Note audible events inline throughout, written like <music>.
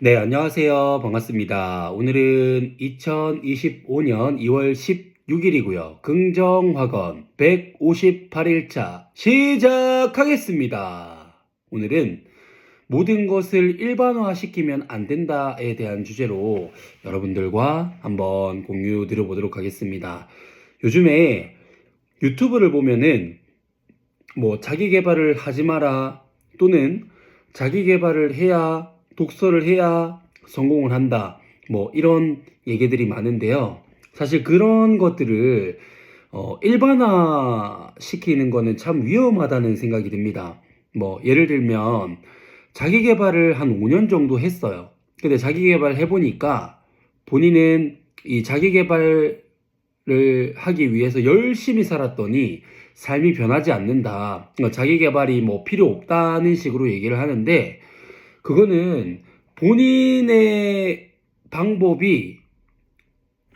네, 안녕하세요. 반갑습니다. 오늘은 2025년 2월 16일이고요. 긍정학원 158일차 시작하겠습니다. 오늘은 모든 것을 일반화시키면 안 된다에 대한 주제로 여러분들과 한번 공유 드려보도록 하겠습니다. 요즘에 유튜브를 보면은 뭐 자기 개발을 하지 마라 또는 자기 개발을 해야 독서를 해야 성공을 한다. 뭐 이런 얘기들이 많은데요. 사실 그런 것들을 어, 일반화 시키는 거는 참 위험하다는 생각이 듭니다. 뭐 예를 들면 자기 개발을 한 5년 정도 했어요. 근데 자기 개발 해보니까 본인은 이 자기 개발을 하기 위해서 열심히 살았더니 삶이 변하지 않는다. 어, 자기 개발이 뭐 필요 없다는 식으로 얘기를 하는데 그거는 본인의 방법이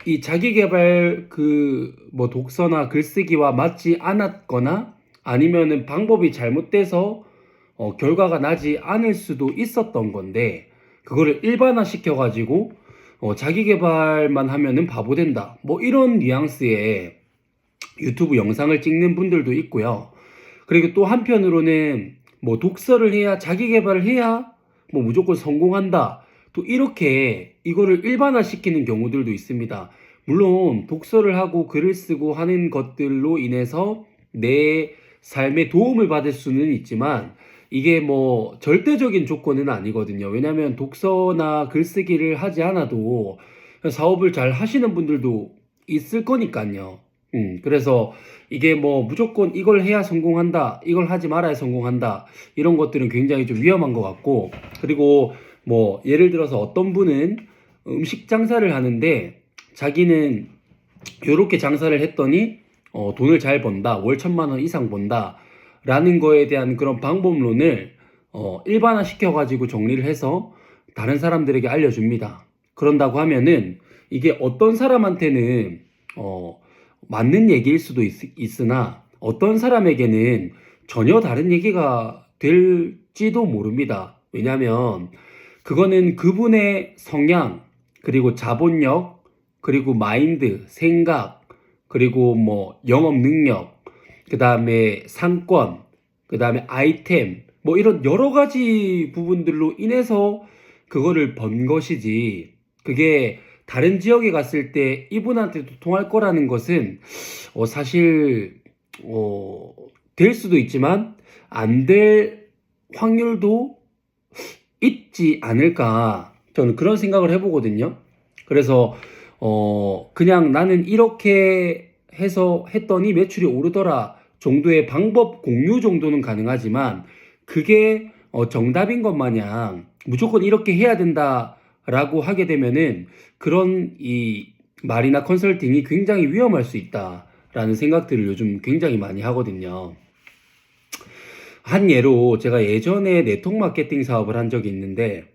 이 자기 개발 그 뭐 독서나 글쓰기와 맞지 않았거나 아니면은 방법이 잘못돼서 어, 결과가 나지 않을 수도 있었던 건데 그거를 일반화 시켜 가지고 어, 자기 개발만 하면은 바보 된다. 뭐 이런 뉘앙스의 유튜브 영상을 찍는 분들도 있고요. 그리고 또 한편으로는 뭐 독서를 해야 자기 개발을 해야 뭐 무조건 성공한다. 또 이렇게 이거를 일반화 시키는 경우들도 있습니다. 물론 독서를 하고 글을 쓰고 하는 것들로 인해서 내 삶에 도움을 받을 수는 있지만 이게 뭐 절대적인 조건은 아니거든요. 왜냐하면 독서나 글쓰기를 하지 않아도 사업을 잘 하시는 분들도 있을 거니까요. 음, 그래서 이게 뭐 무조건 이걸 해야 성공한다, 이걸 하지 말아야 성공한다, 이런 것들은 굉장히 좀 위험한 것 같고, 그리고 뭐 예를 들어서 어떤 분은 음식 장사를 하는데 자기는 요렇게 장사를 했더니 어, 돈을 잘 번다, 월 천만 원 이상 번다, 라는 거에 대한 그런 방법론을 어, 일반화 시켜가지고 정리를 해서 다른 사람들에게 알려줍니다. 그런다고 하면은 이게 어떤 사람한테는 어, 맞는 얘기일 수도 있, 있으나 어떤 사람에게는 전혀 다른 얘기가 될지도 모릅니다. 왜냐하면 그거는 그분의 성향, 그리고 자본력, 그리고 마인드, 생각, 그리고 뭐 영업 능력, 그 다음에 상권, 그 다음에 아이템, 뭐 이런 여러 가지 부분들로 인해서 그거를 번 것이지, 그게 다른 지역에 갔을 때 이분한테도 통할 거라는 것은 어, 사실 어, 될 수도 있지만 안 될 확률도 있지 않을까 저는 그런 생각을 해보거든요. 그래서 어, 그냥 나는 이렇게 해서 했더니 매출이 오르더라 정도의 방법 공유 정도는 가능하지만 그게 어, 정답인 것 마냥 무조건 이렇게 해야 된다 라고 하게 되면은 그런 이 말이나 컨설팅이 굉장히 위험할 수 있다라는 생각들을 요즘 굉장히 많이 하거든요. 한 예로 제가 예전에 네트워크 마케팅 사업을 한 적이 있는데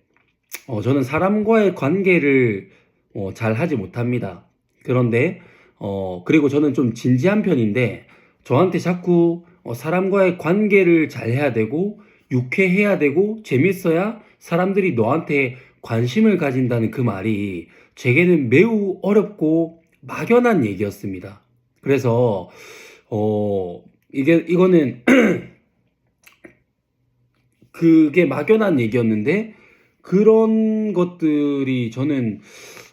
어, 저는 사람과의 관계를 어, 잘 하지 못합니다. 그런데 어, 그리고 저는 좀 진지한 편인데 저한테 자꾸 어, 사람과의 관계를 잘 해야 되고 유쾌해야 되고 재밌어야 사람들이 너한테 관심을 가진다는 그 말이 제게는 매우 어렵고 막연한 얘기였습니다. 그래서 어 이게 이거는 <clears throat> 그게 막연한 얘기였는데 그런 것들이 저는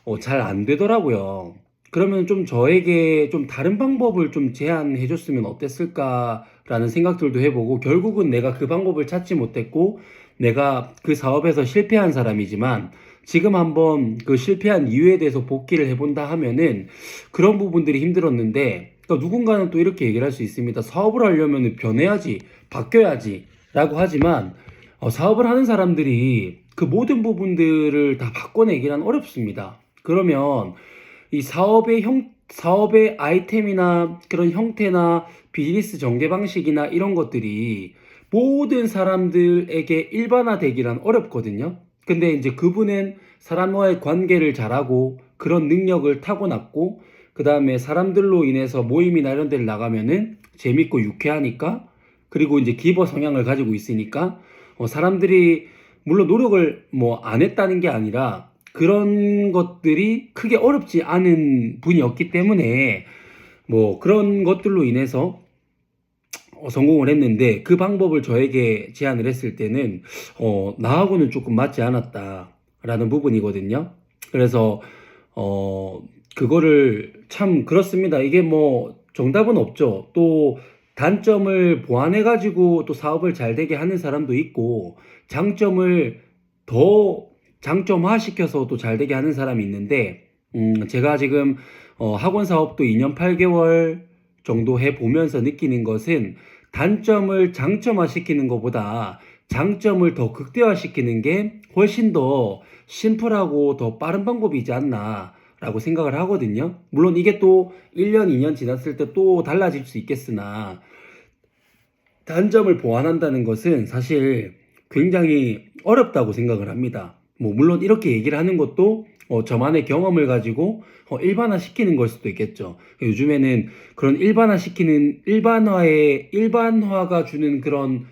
어, 잘 안 되더라고요. 그러면 좀 저에게 좀 다른 방법을 좀 제안해 줬으면 어땠을까라는 생각들도 해보고 결국은 내가 그 방법을 찾지 못했고 내가 그 사업에서 실패한 사람이지만 지금 한번 그 실패한 이유에 대해서 복귀를 해본다 하면은 그런 부분들이 힘들었는데 그러니까 누군가는 또 이렇게 얘기를 할 수 있습니다. 사업을 하려면 변해야지, 바뀌어야지 라고 하지만 어, 사업을 하는 사람들이 그 모든 부분들을 다 바꿔내기란 어렵습니다. 그러면 이 사업의 형, 사업의 아이템이나 그런 형태나 비즈니스 전개 방식이나 이런 것들이 모든 사람들에게 일반화되기란 어렵거든요. 근데 이제 그분은 사람과의 관계를 잘하고 그런 능력을 타고났고 그 다음에 사람들로 인해서 모임이나 이런 데를 나가면은 재밌고 유쾌하니까 그리고 이제 기버 성향을 가지고 있으니까 어, 사람들이 물론 노력을 뭐 안 했다는 게 아니라 그런 것들이 크게 어렵지 않은 분이었기 때문에 뭐 그런 것들로 인해서 어, 성공을 했는데 그 방법을 저에게 제안을 했을 때는 어, 나하고는 조금 맞지 않았다라는 부분이거든요. 그래서 어, 그거를 참 그렇습니다. 이게 뭐 정답은 없죠. 또 단점을 보완해 가지고 또 사업을 잘 되게 하는 사람도 있고 장점을 더 장점화 시켜서 또 잘 되게 하는 사람이 있는데 음, 제가 지금 어, 학원 사업도 2년 8개월 정도 해 보면서 느끼는 것은 단점을 장점화 시키는 것보다 장점을 더 극대화 시키는 게 훨씬 더 심플하고 더 빠른 방법이지 않나 라고 생각을 하거든요. 물론 이게 또 1년, 2년 지났을 때 또 달라질 수 있겠으나 단점을 보완한다는 것은 사실 굉장히 어렵다고 생각을 합니다. 뭐 물론 이렇게 얘기를 하는 것도 어, 저만의 경험을 가지고 어, 일반화 시키는 걸 수도 있겠죠. 요즘에는 그런 일반화 시키는 일반화의 일반화가 주는 그런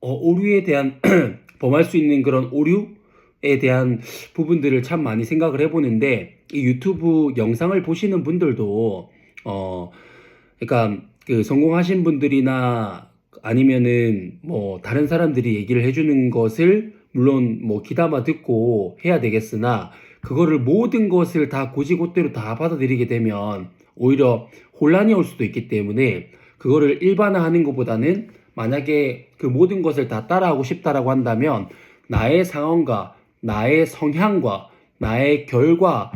어, 오류에 대한 <clears throat> 범할 수 있는 그런 오류에 대한 부분들을 참 많이 생각을 해보는데 이 유튜브 영상을 보시는 분들도 어 그러니까 그 성공하신 분들이나 아니면은 뭐 다른 사람들이 얘기를 해주는 것을 물론 뭐 귀담아 듣고 해야 되겠으나 그거를 모든 것을 다 고지고대로 다 받아들이게 되면 오히려 혼란이 올 수도 있기 때문에 그거를 일반화하는 것보다는 만약에 그 모든 것을 다 따라하고 싶다라고 한다면 나의 상황과 나의 성향과 나의 결과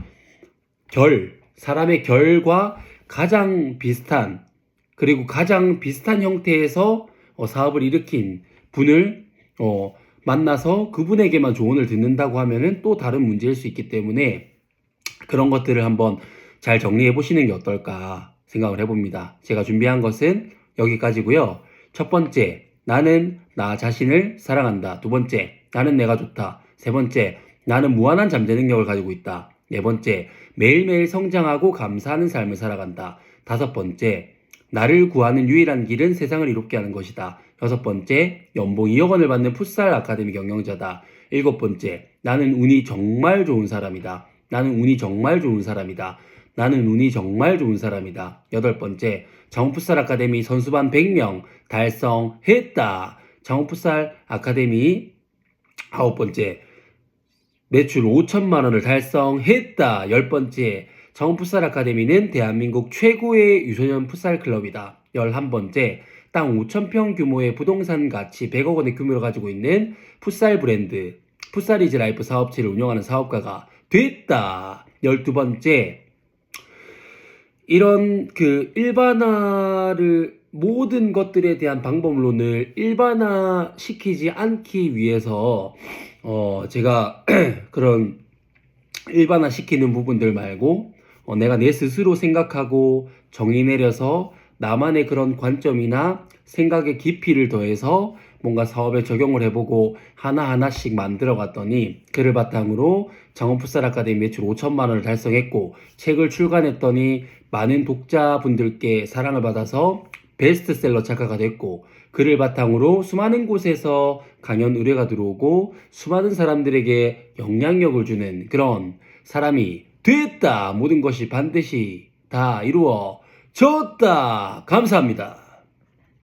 결 사람의 결과 가장 비슷한 그리고 가장 비슷한 형태에서 어, 사업을 일으킨 분을 어, 만나서 그분에게만 조언을 듣는다고 하면은 또 다른 문제일 수 있기 때문에 그런 것들을 한번 잘 정리해 보시는 게 어떨까 생각을 해봅니다. 제가 준비한 것은 여기까지고요. 첫 번째, 나는 나 자신을 사랑한다. 두 번째, 나는 내가 좋다. 세 번째, 나는 무한한 잠재 능력을 가지고 있다. 네 번째, 매일매일 성장하고 감사하는 삶을 살아간다. 다섯 번째, 나를 구하는 유일한 길은 세상을 이롭게 하는 것이다. 여섯 번째, 연봉 2억 원을 받는 풋살 아카데미 경영자다. 일곱 번째, 나는 운이 정말 좋은 사람이다. 나는 운이 정말 좋은 사람이다. 나는 운이 정말 좋은 사람이다. 여덟 번째, 장훈풋살 아카데미 선수반 100명 달성했다. 장훈풋살 아카데미 아홉 번째, 매출 5천만 원을 달성했다. 열 번째, 정풋살 아카데미는 대한민국 최고의 유소년 풋살 클럽이다. 열한 번째, 땅 5천평 규모의 부동산 가치 100억 원의 규모를 가지고 있는 풋살 브랜드 풋살이즈 라이프 사업체를 운영하는 사업가가 됐다. 열두 번째, 이런 그 일반화를 모든 것들에 대한 방법론을 일반화 시키지 않기 위해서 어 제가 <clears throat> 그런 일반화 시키는 부분들 말고 어, 내가 내 스스로 생각하고 정의 내려서 나만의 그런 관점이나 생각의 깊이를 더해서 뭔가 사업에 적용을 해보고 하나하나씩 만들어 갔더니 그를 바탕으로 장원풋살 아카데미 매출 5천만 원을 달성했고 책을 출간했더니 많은 독자분들께 사랑을 받아서 베스트셀러 작가가 됐고 그를 바탕으로 수많은 곳에서 강연 의뢰가 들어오고 수많은 사람들에게 영향력을 주는 그런 사람이 됐다. 모든 것이 반드시 다 이루어 졌다. 감사합니다.